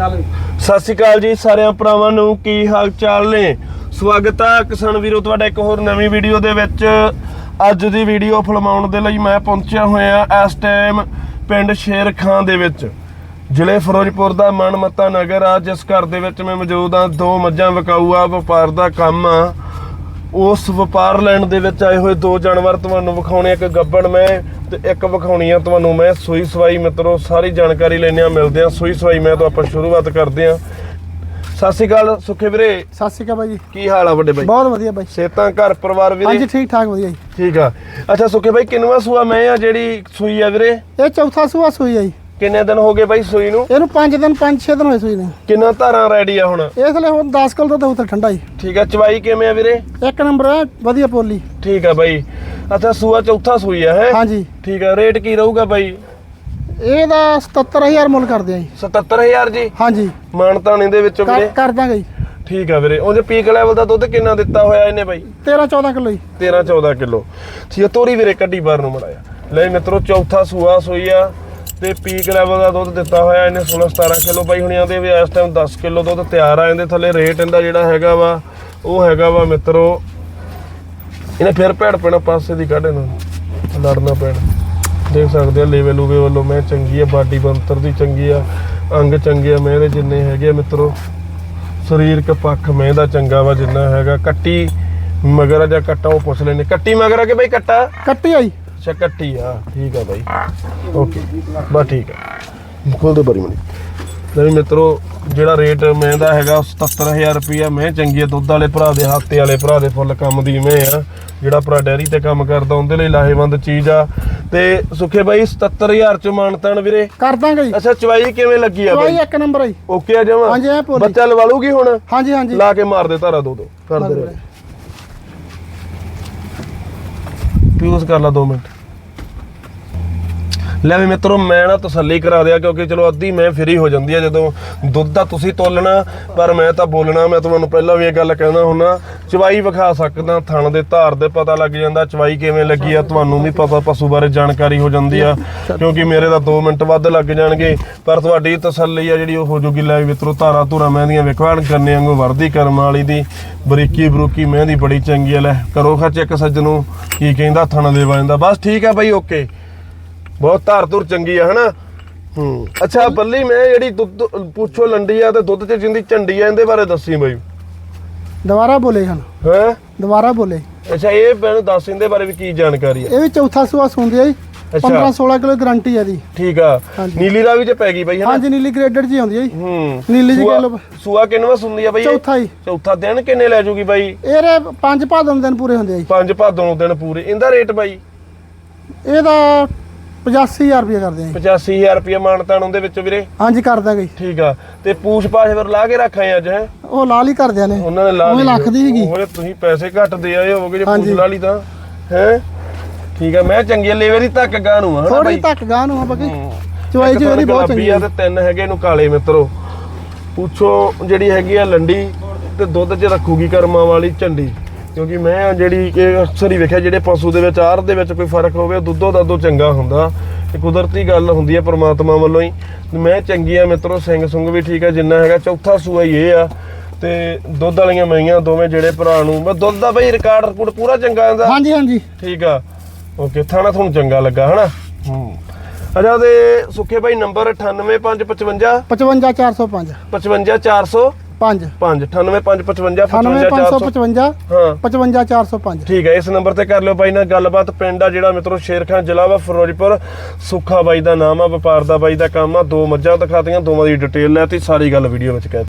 ਸਤਿ ਸ਼੍ਰੀ ਅਕਾਲ ਜੀ ਸਾਰਿਆਂ ਭਰਾਵਾਂ ਨੂੰ, ਕੀ ਹਾਲ ਚਾਲ ਨੇ? ਸਵਾਗਤ ਹੈ ਕਿਸਾਨ ਵੀਰੋ, ਤੁਹਾਡਾ ਇੱਕ ਹੋਰ ਨਵੀਂ ਵੀਡੀਓ ਦੇ ਵਿੱਚ। ਅੱਜ ਦੀ ਵੀਡੀਓ ਫਿਲਮਾਉਣ ਦੇ ਲਈ ਮੈਂ ਪਹੁੰਚਿਆ ਹੋਇਆ ਇਸ ਟਾਈਮ ਪਿੰਡ ਸ਼ੇਰ ਖਾਂ ਦੇ ਵਿੱਚ। ਜ਼ਿਲ੍ਹੇ ਫਿਰੋਜ਼ਪੁਰ ਦਾ ਮਨਮੱਤਾ ਨਗਰ ਆ, ਜਿਸ ਘਰ ਦੇ ਵਿੱਚ ਮੈਂ ਮੌਜੂਦ ਆ। ਦੋ ਮੱਝਾਂ ਵਿਕਾਊ ਆ, ਵਪਾਰ ਦਾ ਕੰਮ ਆ। ਉਸ ਵਪਾਰ ਲੈਣ ਦੇ ਵਿੱਚ ਆਏ ਹੋਏ ਦੋ ਜਾਨਵਰ ਤੁਹਾਨੂੰ ਵਿਖਾਉਣੇ ਇੱਕ ਗੱਬਣ ਮੈਂ ਤੇ ਇੱਕ ਵਿਖਾਉਣੀ ਆ ਤੁਹਾਨੂੰ ਮੈਂ ਸੂਈ ਸਵਾਈ ਮਿੱਤਰੋ ਸਾਰੀ ਜਾਣਕਾਰੀ ਲੈਣੇ ਆ ਮਿਲਦੇ ਆ। ਸੂਈ ਸਵਾਈ ਮੈਂ ਤੋਂ ਆਪਾਂ ਸ਼ੁਰੂਆਤ ਕਰਦੇ ਆ। ਸਤਿ ਸ਼੍ਰੀ ਅਕਾਲ ਸੁਖੇ ਵੀਰੇ। ਸਤਿ ਸ਼੍ਰੀ ਅਕਾਲ ਬਾਈ ਜੀ। ਕੀ ਹਾਲ ਆ ਵੱਡੇ ਬਾਈ? ਬਹੁਤ ਵਧੀਆ ਬਾਈ। ਸੇਤਾਂ ਘਰ ਪਰਿਵਾਰ ਹਾਂਜੀ ਵੀਰੇ ਠੀਕ ਠਾਕ ਵਧੀਆ ਜੀ। ਠੀਕ ਆ। ਅੱਛਾ ਸੁਖੇ ਬਾਈ ਕਿੰਨਵਾ ਸੂਆ ਮੈਂ ਆ ਜਿਹੜੀ ਸੂਈ ਆ ਵੀਰੇ? ਇਹ ਚੌਥਾ ਸੂਆ ਸੂਈ ਆ ਜੀ। ਕਿੰਨੇ ਦਿਨ ਹੋ ਗਏ ਬਾਈ ਸੂਈ ਨੂੰ? ਇਹਨੂੰ 5 ਦਿਨ 5-6 ਦਿਨ ਹੋਏ ਸੂਈ ਨੇ। ਕਿੰਨਾ ਧਾਰਾਂ ਰੈਡੀ ਆ ਹੁਣ? ਇਸ ਲਈ ਹੁਣ 10 ਕਿਲੋ ਦੁੱਧ ਉੱਤੇ ਠੰਡਾ ਜੀ। ਠੀਕ ਆ ਚਵਾਈ ਕਿਵੇਂ ਆ ਵੀਰੇ? ਇੱਕ ਨੰਬਰ ਹੈ ਵਧੀਆ ਪੋਲੀ। ਠੀਕ ਆ ਬਾਈ। ਅੱਛਾ ਸੂਆ ਚੌਥਾ ਸੂਈ ਆ ਹੈ ਹਾਂਜੀ। ਠੀਕ ਆ ਰੇਟ ਕੀ ਰਹੂਗਾ ਬਾਈ? ਇਹਦਾ 77000 ਮੁੱਲ ਕਰਦੇ ਆ ਜੀ। 77000 ਜੀ? ਹਾਂਜੀ। ਮਾਨਤਾਣੇ ਦੇ ਵਿੱਚੋਂ ਵੀਰੇ? ਕਰ ਦਾਂਗੇ ਜੀ। ਠੀਕ ਆ ਵੀਰੇ ਉਹਦੇ ਪੀਕ ਲੈਵਲ ਦਾ ਦੁੱਧ ਕਿੰਨਾ ਦਿੱਤਾ ਹੋਇਆ ਇਹਨੇ ਬਾਈ? 13 14 ਕਿਲੋ ਜੀ। 13 14 ਕਿਲੋ। ਠੀਕ ਆ ਤੋਰੀ ਵੀਰੇ ਕੱਢੀ ਬਾਹਰ ਨੂੰ ਮੜਾਇਆ ਲੈ ਮਿੱਤਰੋ ਚੌਥਾ ਸੂਆ ਸੋਈ ਆ ਤੇ ਪੀਕ ਲੈਵਲ ਦਾ ਦੁੱਧ ਦਿੱਤਾ ਹੋਇਆ ਇਹਨੇ 16 17 ਕਿਲੋ। ਬਾਈ ਹੁਣਿਆਂ ਦੇ ਵੀ ਇਸ ਟਾਈਮ 10 ਕਿਲੋ ਦੁੱਧ ਤਿਆਰ ਆ ਇਹਦੇ ਥੱਲੇ ਰੇਟ ਇਹਦਾ ਜਿਹੜਾ ਹੈਗਾ ਵਾ ਉਹ ਹੈਗਾ ਵਾ ਮਿੱਤਰੋ ਇਹਨੇ ਫਿਰ ਭੇੜ ਪੈਣਾ ਪਾਸੇ ਦੀ ਕੱਢ ਇਹਨਾਂ। ਨੂੰ ਲੜਨਾ ਪੈਣਾ। ਦੇਖ ਸਕਦੇ ਆ ਲੈਵਲ ਲੂਵੇ ਵੱਲੋਂ ਮੈਂ ਚੰਗੀ ਆ ਬਾਡੀ ਬੰਤਰ ਦੀ ਚੰਗੀ ਆ ਅੰਗ ਚੰਗੇ ਆ ਮੈਂ ਇਹਦੇ ਜਿੰਨੇ ਹੈਗੇ ਆ ਮਿੱਤਰੋ। ਸਰੀਰਕ ਪੱਖ ਮੈਂ ਦਾ ਚੰਗਾ ਵਾ ਜਿੰਨਾ ਹੈਗਾ। ਕੱਟੀ ਮਗਰ ਜਾਂ ਕੱਟਾ ਉਹ ਪੁੱਛ ਲੈਨੇ ਕੱਟੀ ਮਗਰ ਆ ਕਿ ਬਈ ਕੱਟਾ? ਕੱਟੀ ਆ ਜੀ। ਅੱਛਾ ਕੱਟੀ ਆ। ਠੀਕ ਆ ਬਾਈ। ਓਕੇ। ਬਸ ਠੀਕ ਆ। ਖੋਲ ਦੇ ਬਰੀ ਮਣੀ। ਲੈ ਮਿੱਤਰੋ ਜਿਹੜਾ ਰੇਟ ਮੈਂ ਦਾ ਹੈਗਾ ਉਹ 77000 ਰੁਪਿਆ ਮੈਂ। ਚੰਗੀ ਦੁੱਧ ਵਾਲੇ ਭਰਾ ਦੇ ਹੱਤੇ ਵਾਲੇ ਭਰਾ ਦੇ ਫੁੱਲ ਕੰਮ ਦੀ ਮੈਂ ਆ। ਜਿਹੜਾ ਭਰਾ ਡੈਰੀ ਤੇ ਕੰਮ ਕਰਦਾ ਉਹਦੇ ਲਈ ਲਾਹੇਵੰਦ ਚੀਜ਼ ਆ। ਤੇ ਸੁਖੇ ਬਾਈ 77000 ਚ ਮਾਨਤਾਨ ਵੀਰੇ। ਕਰ ਦਾਂਗੇ ਜੀ। ਅੱਛਾ ਚਵਾਈ ਕਿਵੇਂ ਲੱਗੀ ਆ ਚਵਾਈ ਬਾਈ? ਇੱਕ ਨੰਬਰ ਆ ਜੀ। ਓਕੇ ਆ ਜਾਵਾਂ? ਹਾਂਜੀ, ਐਂ ਭੋਲੀ। ਬੱਚਾ ਲਵਾ ਲੂਗੀ ਹੁਣ? ਹਾਂਜੀ ਹਾਂਜੀ। ਲਾ ਕੇ ਮਾਰ ਦੇ ਧਾਰਾ ਦੋ ਦੋ। ਕਰ ਦੇ। ਰਹੇ। ਪਿਊਜ਼ ਕਰ ਲਾ 2 ਮਿੰਟ। ਲੈ ਵੀ ਮਿੱਤਰੋ, ਮੈਂ ਨਾ ਤਸੱਲੀ ਕਰਾ ਦਿਆ ਕਿਉਂਕਿ ਚਲੋ ਅੱਧੀ ਮੈਂ ਫਰੀ ਹੋ ਜਾਂਦੀ ਆ ਜਦੋਂ ਦੁੱਧ ਦਾ ਤੁਸੀਂ ਤੋਲਣਾ, ਪਰ ਮੈਂ ਤਾਂ ਬੋਲਣਾ, ਮੈਂ ਤੁਹਾਨੂੰ ਪਹਿਲਾਂ ਵੀ ਇਹ ਗੱਲ ਕਹਿੰਦਾ ਹੁੰਨਾ, ਚਵਾਈ ਵਿਖਾ ਸਕਦਾ ਥਣ ਦੇ ਧਾਰ ਦੇ ਪਤਾ ਲੱਗ ਜਾਂਦਾ ਚਵਾਈ ਕਿਵੇਂ ਲੱਗੀ ਆ, ਤੁਹਾਨੂੰ ਵੀ ਪਤਾ ਪਸ਼ੂ ਬਾਰੇ ਜਾਣਕਾਰੀ ਹੋ ਜਾਂਦੀ ਆ, ਕਿਉਂਕਿ ਮੇਰੇ ਤਾਂ 2 ਮਿੰਟ ਵੱਧ ਲੱਗ ਜਾਣਗੇ, ਪਰ ਤੁਹਾਡੀ ਤਸੱਲੀ ਆ ਜਿਹੜੀ ਉਹ ਹੋ ਜੂਗੀ, ਲੈ ਵੀ ਮਿੱਤਰੋ, ਧਾਰਾ ਧੁਰਾ ਮਹਿੰਦੀਆਂ ਵਿਖਵਾਣ ਕਰਨੇ ਵਾਂਗੂ ਵਰਦੀ ਕਰਮ ਵਾਲੀ ਦੀ, ਬਰੀਕੀ ਬਰੂਕੀ ਮੈਂ ਦੀ ਬੜੀ ਚੰਗੀ ਆ, ਲੈ, ਕਰੋ ਖੱਚ ਇੱਕ ਸੱਜਣੂ, ਕੀ ਕਹਿੰਦਾ, ਥਣ ਦੇ ਵਜਦਾ ਬਸ ਠੀਕ ਆ ਬਾਈ, ਓਕੇ। ਬਹੁਤ ਧਾਰ ਧੁਰ ਚੰਗੀ ਆ ਹਨਾ? ਹੂੰ। ਅੱਛਾ ਬੱਲੀ ਮੈਂ ਜਿਹੜੀ ਦੁੱਧ ਪੁੱਛੋ ਲੰਡੀ ਆ ਤੇ ਦੁੱਧ ਚ ਜਿੰਦੀ ਝੰਡੀ ਆ ਇਹਦੇ ਬਾਰੇ ਦੱਸੀ ਬਾਈ। ਦੁਬਾਰਾ ਬੋਲੇ ਹਨ। ਹੈ? ਦੁਬਾਰਾ ਬੋਲੇ। ਅੱਛਾ ਇਹ ਮੈਨੂੰ ਦੱਸ ਇਹਦੇ ਬਾਰੇ ਵੀ ਕੀ ਜਾਣਕਾਰੀ ਆ? ਇਹ ਵੀ ਚੌਥਾ ਸੂਆ ਸੁੰਦੀ ਆ ਜੀ। ਅੱਛਾ। 15 16 ਕਿਲੋ ਗਾਰੰਟੀ ਆ ਦੀ ਠੀਕ ਆ। ਨੀਲੀ ਰਾਵੀ ਚ ਪੈ ਗਈ ਬਾਈ ਹਾਂਜੀ ਨੀਲੀ ਗ੍ਰੇਡਡ ਜੀ ਆਉਂਦੀ ਆ ਜੀ। ਹੂੰ। ਨੀਲੀ ਜੀ ਲਓ। ਸੂਆ ਕਿੰਨਵਾ ਸੁਣਦੀ ਆ ਬਾਈ? ਚੌਥਾ ਜੀ। ਚੌਥਾ ਦਿਨ ਕਿੰਨੇ ਲੈ ਜੂਗੀ ਬਾਈ? ਇਹਦੇ ਪੰਜ ਭਾਦੋਂ ਦਿਨ ਪੂਰੇ ਹੁੰਦੇ ਆ ਜੀ। ਪੰਜ ਭਾਦੋਂ ਦਿਨ ਪੂਰੇ। ਇਹਦਾ ਰੇਟ ਬਾਈ? ਇਹਦਾ 85000 ਰੁਪਏ ਕਰਦੇ ਆ ਜੀ। 85000 ਰੁਪਏ ਮਾਨਤਾਨ ਉਹਦੇ ਵਿੱਚ ਵੀਰੇ? ਹਾਂਜੀ ਕਰ ਦਾਂਗੇ। ਠੀਕ ਆ। ਤੇ ਪੂਛ ਪਾਛ ਫਿਰ ਲਾ ਕੇ ਰੱਖਾਂ ਅੱਜ ਹੈ? ਉਹ ਲਾਲ ਹੀ ਕਰਦਿਆਂ ਨੇ। ਉਹਨਾਂ ਨੇ ਲਾ ਲਈ ਲੱਖ ਦੀ ਸੀਗੀ। ਉਹ ਤੁਸੀਂ ਪੈਸੇ ਘੱਟ ਦੇ ਆਏ ਹੋਗੇ ਜੇ। ਪੂਛ ਲਾ ਲਈ ਤਾਂ। ਹੈ? ਠੀਕ ਆ ਮੈਂ ਚੰਗੀ ਲੇਵੇ ਦੀ ਧੱਕ ਗਾਂ ਨੂੰ ਹਨਾ ਥੋੜੀ ਤੱਕ ਗਾਂ ਨੂੰ ਬਾਕੀ। ਹੂੰ। ਚਵਾਈ ਇੱਕ ਜੀ ਇਹਦੀ ਤਾਂ ਬਹੁਤ ਚੰਗੀ ਆ ਆ ਤੇ ਤਿੰਨ ਹੈਗੇ ਇਹਨੂੰ ਕਾਲੇ ਮਿੱਤਰੋ। ਪੁੱਛੋ ਜਿਹੜੀ ਹੈਗੀ ਆ ਲੰਡੀ ਤੇ ਦੁੱਧ 'ਚ ਰੱਖੂਗੀ ਕਰਮਾਂ ਵਾਲੀ ਝੰਡੀ। ਕਿਉਂਕਿ ਮੈਂ ਜਿਹੜੀ ਕਿ ਅਕਸਰ ਹੀ ਵੇਖਿਆ ਜਿਹੜੇ ਪਸ਼ੂ ਦੇ ਵਿੱਚ ਆਰ ਦੇ ਵਿੱਚ ਕੋਈ ਫ਼ਰਕ ਹੋਵੇ ਦੁੱਧੋ ਦਾਦੋ ਚੰਗਾ ਹੁੰਦਾ। ਇਹ ਕੁਦਰਤੀ ਗੱਲ ਹੁੰਦੀ ਹੈ ਪ੍ਰਮਾਤਮਾ ਵੱਲੋਂ ਹੀ। ਮੈਂ ਚੰਗੀ ਆ ਮਿੱਤਰੋ ਸਿੰਘ ਸੁੰਗ ਵੀ ਠੀਕ ਆ ਜਿੰਨਾ ਹੈਗਾ ਚੌਥਾ ਸੂਆ ਹੀ ਇਹ ਆ। ਤੇ ਦੁੱਧ ਵਾਲੀਆਂ ਮਈਆਂ ਦੋਵੇਂ ਜਿਹੜੇ ਭਰਾ ਨੂੰ ਮੈਂ ਦੁੱਧ ਦਾ ਬਈ ਰਿਕਾਰਡ ਰਿਕੂਡ ਪੂਰਾ ਚੰਗਾ ਆਂਦਾ। ਹਾਂਜੀ ਹਾਂਜੀ। ਠੀਕ ਆ। ਓਕੇ ਥਾਣਾ ਤੁਹਾਨੂੰ ਚੰਗਾ ਲੱਗਾ ਹਨਾ? ਹੂੰ। ਅਜਾ ਉਹਦੇ ਸੁੱਖੇ ਭਾਈ ਨੰਬਰ 98555 55405 55405 5 98555 98555 ਹਾਂ। 55405 ਠੀਕ ਹੈ ਇਸ ਨੰਬਰ ਤੇ ਕਰ ਲਿਓ ਬਾਈ ਨਾਲ ਗੱਲਬਾਤ। ਪਿੰਡ ਆ ਜਿਹੜਾ ਮਿੱਤਰੋ ਸ਼ੇਰਖਾਨ ਜ਼ਿਲ੍ਹਾ ਵਾ ਫਿਰੋਜ਼ਪੁਰ। ਸੁੱਖਾ ਬਾਈ ਦਾ ਨਾਮ ਆ ਵਪਾਰ ਦਾ ਬਾਈ ਦਾ ਕੰਮ ਆ। ਦੋ ਮੱਝਾਂ ਦਿਖਾਤੀਆਂ ਦੋਵਾਂ ਦੀ ਡਿਟੇਲ ਲੈਤੀ ਸਾਰੀ ਗੱਲ ਵੀਡੀਓ ਵਿੱਚ ਕਹਿ